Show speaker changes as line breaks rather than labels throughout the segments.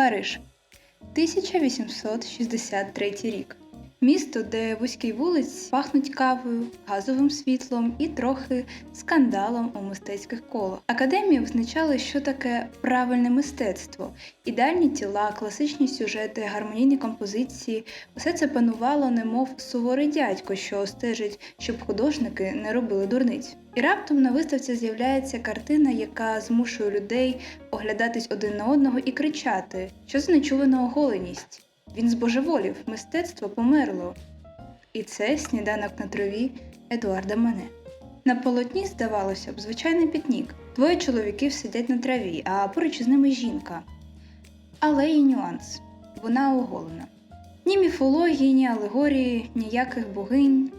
Париж, 1863 рік. Місто, де вузькі вулиць пахнуть кавою, газовим світлом і трохи скандалом у мистецьких колах. Академії визначали, що таке правильне мистецтво, ідеальні тіла, класичні сюжети, гармонійні композиції. Усе це панувало, немов суворий дядько, що стежить, щоб художники не робили дурниць. І раптом на виставці з'являється картина, яка змушує людей оглядатись один на одного і кричати, що за нечувана оголеність. Він збожеволів, мистецтво померло. І це сніданок на траві Едуарда Мане. На полотні, здавалося б, звичайний пітнік. Двоє чоловіків сидять на траві, а поруч із ними жінка. Але є нюанс вона оголена. Ні міфології, ні алегорії, ніяких богинь.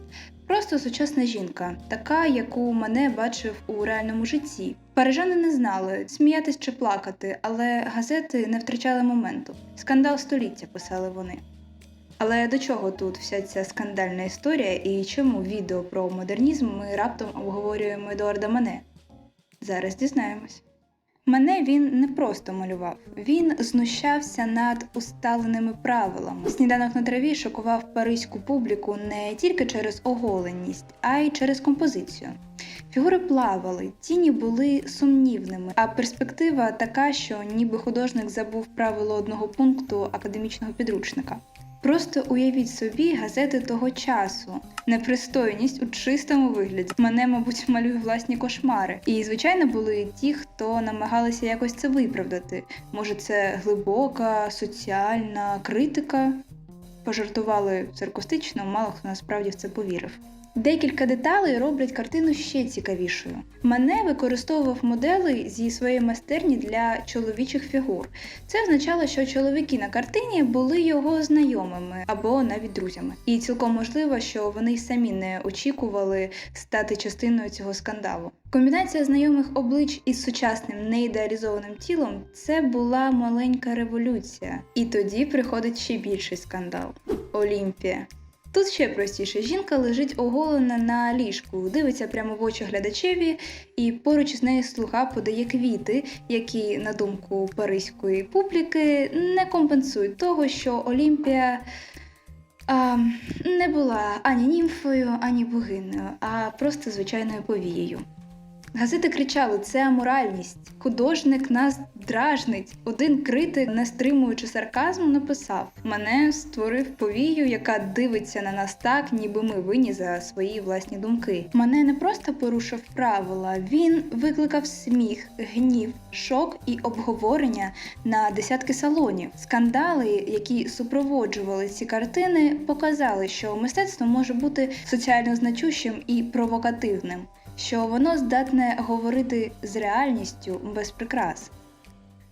Просто сучасна жінка, така, яку мене бачив у реальному житті. Парижани не знали, сміятись чи плакати, але газети не втрачали моменту. Скандал століття писали вони. Але до чого тут вся ця скандальна історія і чому відео про модернізм ми раптом обговорюємо Едуарда Мане? Зараз дізнаємось. Мене він не просто малював, він знущався над усталеними правилами. Сніданок на траві шокував паризьку публіку не тільки через оголеність, а й через композицію. Фігури плавали, тіні були сумнівними, а перспектива така, що ніби художник забув правило одного пункту академічного підручника. Просто уявіть собі газети того часу. Непристойність у чистому вигляді. Мене, мабуть, малює власні кошмари. І, звичайно, були ті, хто намагалися якось це виправдати. Може, це глибока, соціальна критика. Пожартували саркастично, мало хто насправді в це повірив. Декілька деталей роблять картину ще цікавішою. Мане використовував модели зі своєї майстерні для чоловічих фігур. Це означало, що чоловіки на картині були його знайомими або навіть друзями. І цілком можливо, що вони й самі не очікували стати частиною цього скандалу. Комбінація знайомих облич із сучасним неідеалізованим тілом це була маленька революція. І тоді приходить ще більший скандал Олімпія. Тут ще простіше. Жінка лежить оголена на ліжку, дивиться прямо в очі глядачеві, і поруч із нею слуга подає квіти, які, на думку паризької публіки, не компенсують того, що Олімпія а, не була ані німфою, ані богинею, а просто звичайною повією. Газети кричали: це аморальність. Художник нас дражнить. Один критик, не стримуючи сарказму, написав: Мене створив повію, яка дивиться на нас так, ніби ми винні за свої власні думки. Мене не просто порушив правила, він викликав сміх, гнів, шок і обговорення на десятки салонів. Скандали, які супроводжували ці картини, показали, що мистецтво може бути соціально значущим і провокативним що воно здатне говорити з реальністю без прикрас.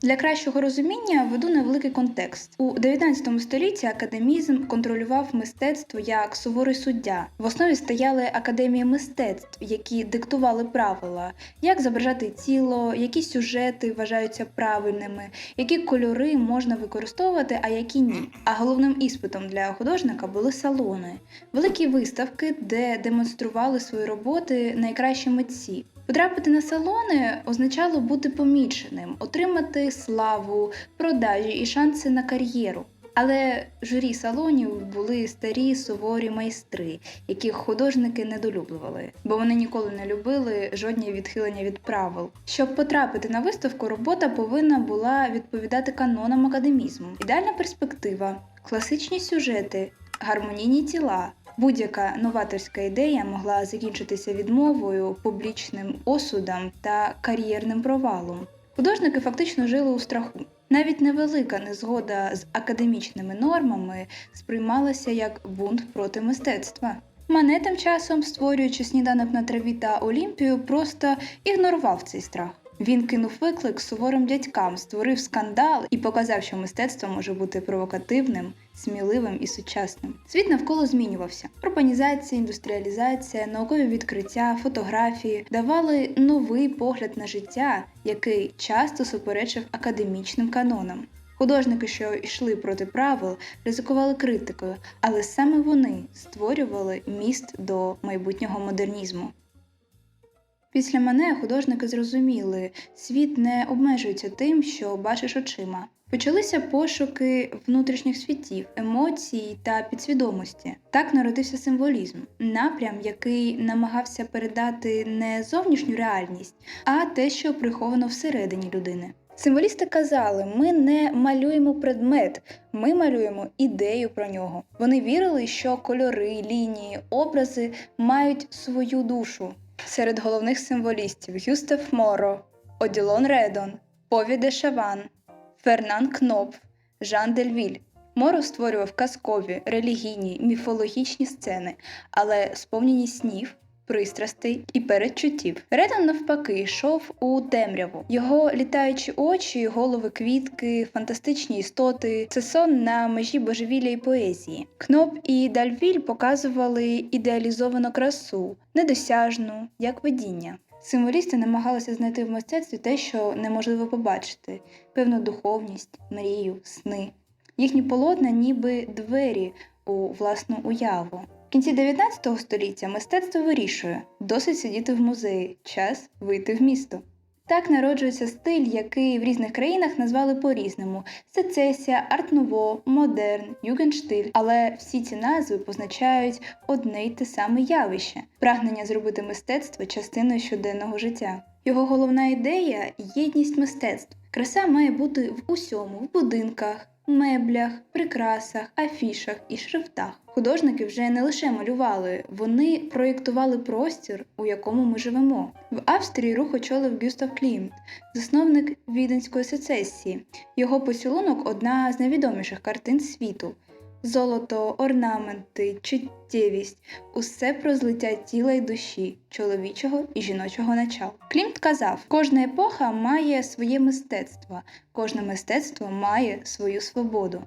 Для кращого розуміння веду невеликий контекст. У 19 столітті академізм контролював мистецтво як суворий суддя. В основі стояли академії мистецтв, які диктували правила, як зображати тіло, які сюжети вважаються правильними, які кольори можна використовувати, а які ні. А головним іспитом для художника були салони, великі виставки, де демонстрували свої роботи найкращі митці. Потрапити на салони означало бути поміченим, отримати славу, продажі і шанси на кар'єру. Але журі салонів були старі суворі майстри, яких художники недолюблювали, бо вони ніколи не любили жодні відхилення від правил. Щоб потрапити на виставку, робота повинна була відповідати канонам академізму. Ідеальна перспектива, класичні сюжети, гармонійні тіла. Будь-яка новаторська ідея могла закінчитися відмовою, публічним осудом та кар'єрним провалом. Художники фактично жили у страху. Навіть невелика незгода з академічними нормами сприймалася як бунт проти мистецтва. Мане тим часом, створюючи сніданок на траві та Олімпію, просто ігнорував цей страх. Він кинув виклик суворим дядькам, створив скандал і показав, що мистецтво може бути провокативним, сміливим і сучасним. Світ навколо змінювався. Урбанізація, індустріалізація, наукові відкриття, фотографії давали новий погляд на життя, який часто суперечив академічним канонам. Художники, що йшли проти правил, ризикували критикою, але саме вони створювали міст до майбутнього модернізму. Після мене художники зрозуміли, світ не обмежується тим, що бачиш очима. Почалися пошуки внутрішніх світів, емоцій та підсвідомості. Так народився символізм, напрям, який намагався передати не зовнішню реальність, а те, що приховано всередині людини. Символісти казали: ми не малюємо предмет, ми малюємо ідею про нього. Вони вірили, що кольори, лінії, образи мають свою душу. Серед головних символістів Гюстав Моро, Оділон Редон, Пові де Шаван, Фернан Кноп, Жан Дельвіль. Моро створював казкові, релігійні, міфологічні сцени, але сповнені снів, пристрастей і передчуттів. Редон навпаки йшов у темряву. Його літаючі очі, голови квітки, фантастичні істоти це сон на межі божевілля і поезії. Кноп і Дальвіль показували ідеалізовану красу, недосяжну, як видіння. Символісти намагалися знайти в мистецтві те, що неможливо побачити: певну духовність, мрію, сни. Їхні полотна, ніби двері у власну уяву. Кінці 19 століття мистецтво вирішує досить сидіти в музеї, час вийти в місто. Так народжується стиль, який в різних країнах назвали по-різному: сецесія, арт-нуво, модерн, югенштиль. Але всі ці назви позначають одне й те саме явище прагнення зробити мистецтво частиною щоденного життя. Його головна ідея єдність мистецтв. Краса має бути в усьому, в будинках, меблях, прикрасах, афішах і шрифтах. Художники вже не лише малювали, вони проєктували простір, у якому ми живемо. В Австрії рух очолив Гюстав Клімт, засновник віденської сецесії. Його поцілунок одна з найвідоміших картин світу. Золото, орнаменти, чуттєвість усе про злиття тіла й душі, чоловічого і жіночого начала. Клімт казав: кожна епоха має своє мистецтво, кожне мистецтво має свою свободу.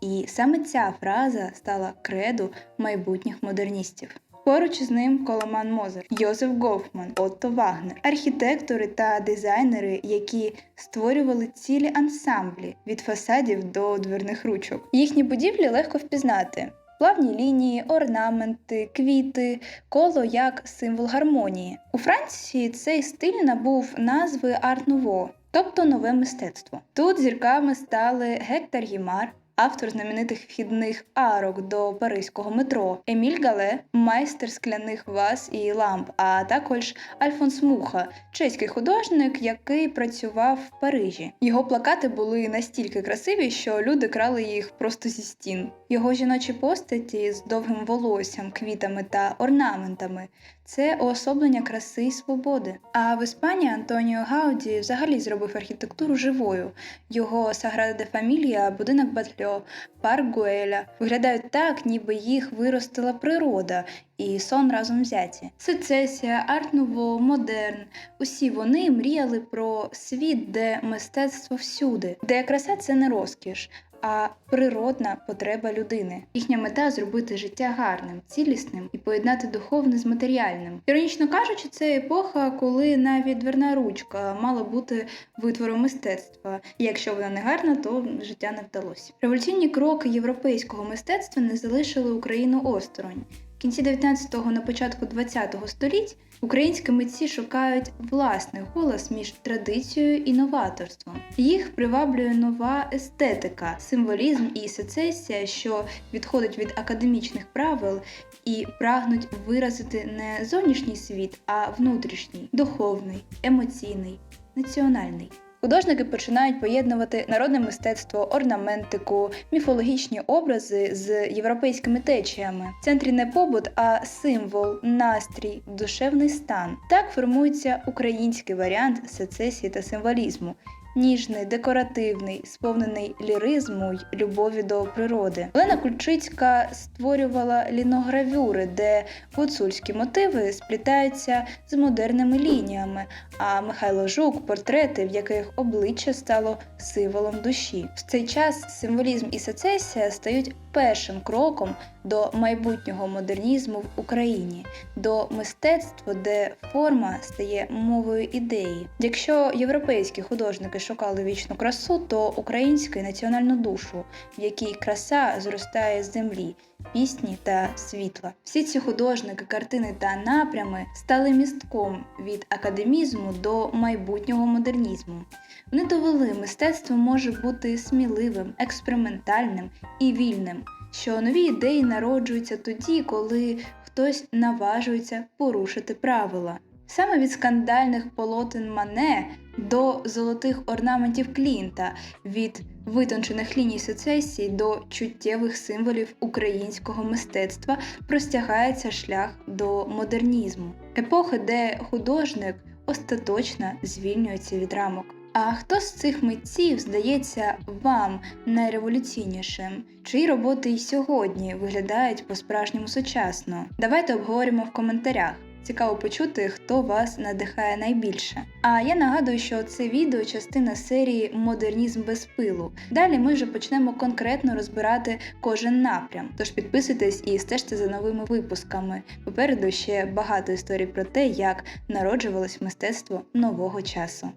І саме ця фраза стала кредо майбутніх модерністів. Поруч із ним Коломан Мозер, Йозеф Гофман, Отто Вагнер, архітектори та дизайнери, які створювали цілі ансамблі від фасадів до дверних ручок. Їхні будівлі легко впізнати. Плавні лінії, орнаменти, квіти, коло як символ гармонії. У Франції цей стиль набув назви арт-нуво, тобто нове мистецтво. Тут зірками стали Гектор Гімар, автор знаменитих вхідних арок до паризького метро, Еміль Гале, майстер скляних ваз і ламп, а також Альфонс Муха, чеський художник, який працював в Парижі. Його плакати були настільки красиві, що люди крали їх просто зі стін. Його жіночі постаті з довгим волоссям, квітами та орнаментами це уособлення краси і свободи. А в Іспанії Антоніо Гауді взагалі зробив архітектуру живою. Його Саграда де Фамілія, будинок Батльо, парк Гуеля виглядають так, ніби їх виростила природа і сон разом взяті. Сецесія, арт-нуво, модерн. Усі вони мріяли про світ, де мистецтво всюди, де краса це не розкіш. А природна потреба людини. Їхня мета зробити життя гарним, цілісним і поєднати духовне з матеріальним. Іронічно кажучи, це епоха, коли навіть дверна ручка мала бути витвором мистецтва. І якщо вона не гарна, то життя не вдалося. Революційні кроки європейського мистецтва не залишили Україну осторонь. Кінці 19-го на початку 20-го століть українські митці шукають власний голос між традицією і новаторством. Їх приваблює нова естетика, символізм і сецесія, що відходить від академічних правил і прагнуть виразити не зовнішній світ, а внутрішній, духовний, емоційний, національний. Художники починають поєднувати народне мистецтво, орнаментику, міфологічні образи з європейськими течіями. В центрі не побут, а символ, настрій, душевний стан. Так формується український варіант сецесії та символізму. Ніжний, декоративний, сповнений ліризму й любові до природи. Олена Кульчицька створювала ліногравюри, де гуцульські мотиви сплітаються з модерними лініями, а Михайло Жук портрети, в яких обличчя стало символом душі. В цей час символізм і сецесія стають першим кроком до майбутнього модернізму в Україні, до мистецтва, де форма стає мовою ідеї. Якщо європейські художники шукали вічну красу, то українські національну душу, в якій краса зростає з землі пісні та світла. Всі ці художники, картини та напрями стали містком від академізму до майбутнього модернізму. Вони довели, мистецтво може бути сміливим, експериментальним і вільним, що нові ідеї народжуються тоді, коли хтось наважується порушити правила. Саме від скандальних полотен Мане до золотих орнаментів Клінта, від витончених ліній сецесії до чуттєвих символів українського мистецтва простягається шлях до модернізму, епохи, де художник остаточно звільнюється від рамок. А хто з цих митців здається вам найреволюційнішим? Чиї роботи й сьогодні виглядають по-справжньому сучасно? Давайте обговоримо в коментарях. Цікаво почути, хто вас надихає найбільше. А я нагадую, що це відео частина серії Модернізм без пилу. Далі ми вже почнемо конкретно розбирати кожен напрям. Тож підписуйтесь і стежте за новими випусками. Попереду ще багато історій про те, як народжувалось мистецтво нового часу.